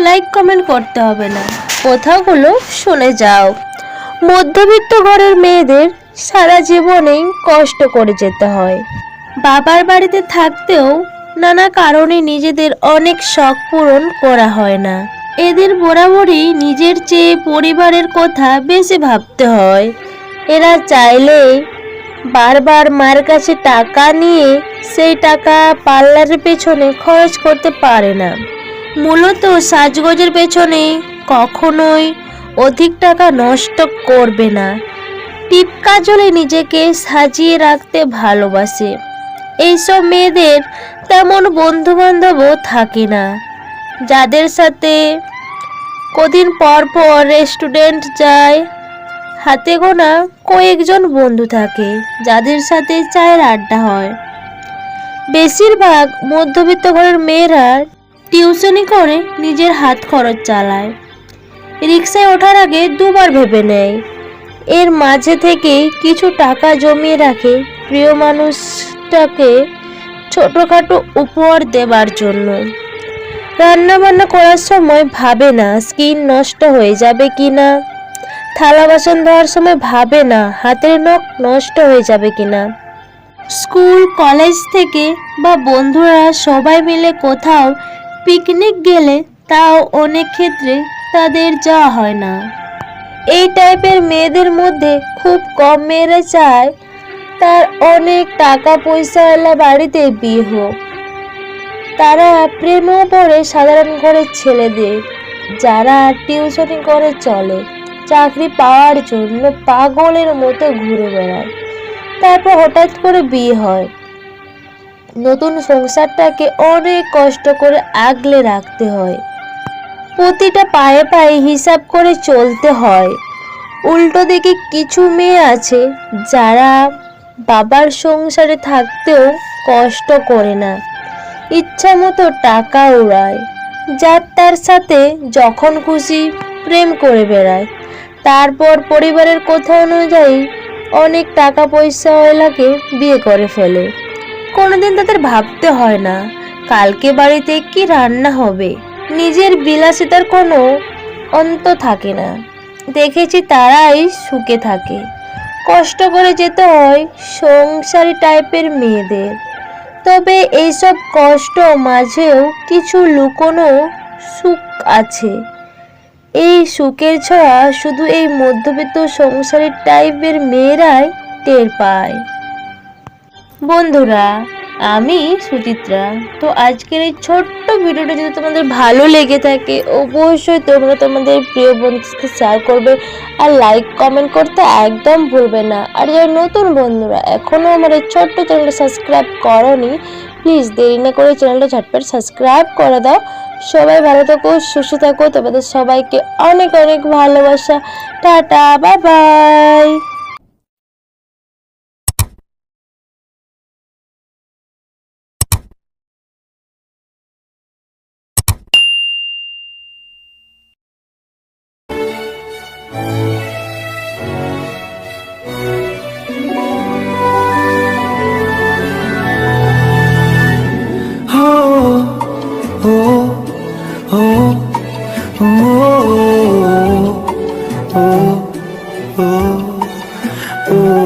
Like comment করতে হবে না। কথাগুলো শুনে যাও। মধ্যবিত্ত ঘরের মেয়েদের সারা জীবনেই কষ্ট করে যেতে হয়। বাবার বাড়িতে থাকতেও নানা কারণে নিজেদের অনেক শখ পূরণ করা হয় না। এদের বরাবরই নিজের চেয়ে পরিবারের কথা বেশি ভাবতে হয়। এরা চাইলে বারবার মার কাছে টাকা নিয়ে সেই টাকা পার্লারের পেছনে খরচ করতে পারে না। মূলত সাজগোজের পেছনে কখনোই অধিক টাকা নষ্ট করবে না। টিপ কাজলে নিজেকে সাজিয়ে রাখতে ভালোবাসে। এইসব মেয়েদের তেমন বন্ধু বান্ধবও থাকে না। যাদের সাথে কদিন পর পর রেস্টুরেন্ট যায়, হাতে গোনা কয়েকজন বন্ধু থাকে, যাদের সাথে চায়ের আড্ডা হয়। বেশিরভাগ মধ্যবিত্ত ঘরের মেয়েরা টিউশনি করে নিজের হাত খরচ চালায়। রিক্সায় ওঠার আগে দুবার ভেবে নেয়। এর মাঝে থেকে কিছু টাকা জমিয়ে রাখে প্রিয় মানুষটাকে ছোটোখাটো উপহার দেবার জন্য। রান্না বান্না করার সময় ভাবে না স্কিন নষ্ট হয়ে যাবে কি না। থালা বাসন ধোয়ার সময় ভাবে না হাতের নখ নষ্ট হয়ে যাবে কি না। স্কুল, কলেজ থেকে বা বন্ধুরা সবাই মিলে কোথাও পিকনিক গেলে তাও অনেক ক্ষেত্রে তাদের যাওয়া হয় না। এই টাইপের মেয়েদের মধ্যে খুব কম মেয়েরা চায় তার অনেক টাকা পয়সাওয়ালা বাড়িতে বিয়ে হোক। তারা প্রেমও পড়ে সাধারণ ঘরের ছেলেদের, যারা টিউশনি করে চলে, চাকরি পাওয়ার জন্য পাগলের মতো ঘুরে বেড়ায়। তারপর হঠাৎ করে বিয়ে হয়। নতুন সংসারটাকে অনেক কষ্ট করে আগলে রাখতে হয়। প্রতিটা পায়ে পায়ে হিসাব করে চলতে হয়। উল্টো দিকে কিছু মেয়ে আছে যারা বাবার সংসারে থাকতেও কষ্ট করে না। ইচ্ছা মতো টাকা উড়ায়। যার তার সাথে যখন খুশি প্রেম করে বেড়ায়। তারপর পরিবারের কথা অনুযায়ী অনেক টাকা পয়সা পয়সাওয়ালাকে বিয়ে করে ফেলে। কোনোদিন তাদের ভাবতে হয় না, কালকে বাড়িতে কি রান্না হবে? নিজের বিলাসিতার কোনো অন্ত থাকে না। দেখেছি তারাই সুখে থাকে। কষ্ট করে যেতে হয় সংসারী টাইপের মেয়েদের। তবে এইসব কষ্ট মাঝেও কিছু লুকোনো সুখ আছে। এই সুখের ছড়া শুধু এই মধ্যবিত্ত সংসারী টাইপের মেয়েরাই টের পায়। বন্ধুরা, আমি সুচিত্রা। তো আজকের এই ছোট্ট ভিডিওটা যদি তোমাদের ভালো লেগে থাকে, অবশ্যই তোমরা তোমাদের প্রিয় বন্ধুকে শেয়ার করবে আর লাইক কমেন্ট করতে একদম ভুলবে না। আর যারা নতুন বন্ধুরা এখনও আমার এই ছোট্ট চ্যানেলটা সাবস্ক্রাইব করনি প্লিজ দেরি না করে চ্যানেলটা ঝটপট সাবস্ক্রাইব করে দাও। সবাই ভালো থাকো, সুস্থ থাকো। তোমাদের সবাইকে অনেক অনেক ভালোবাসা। Tata bye bye Oh.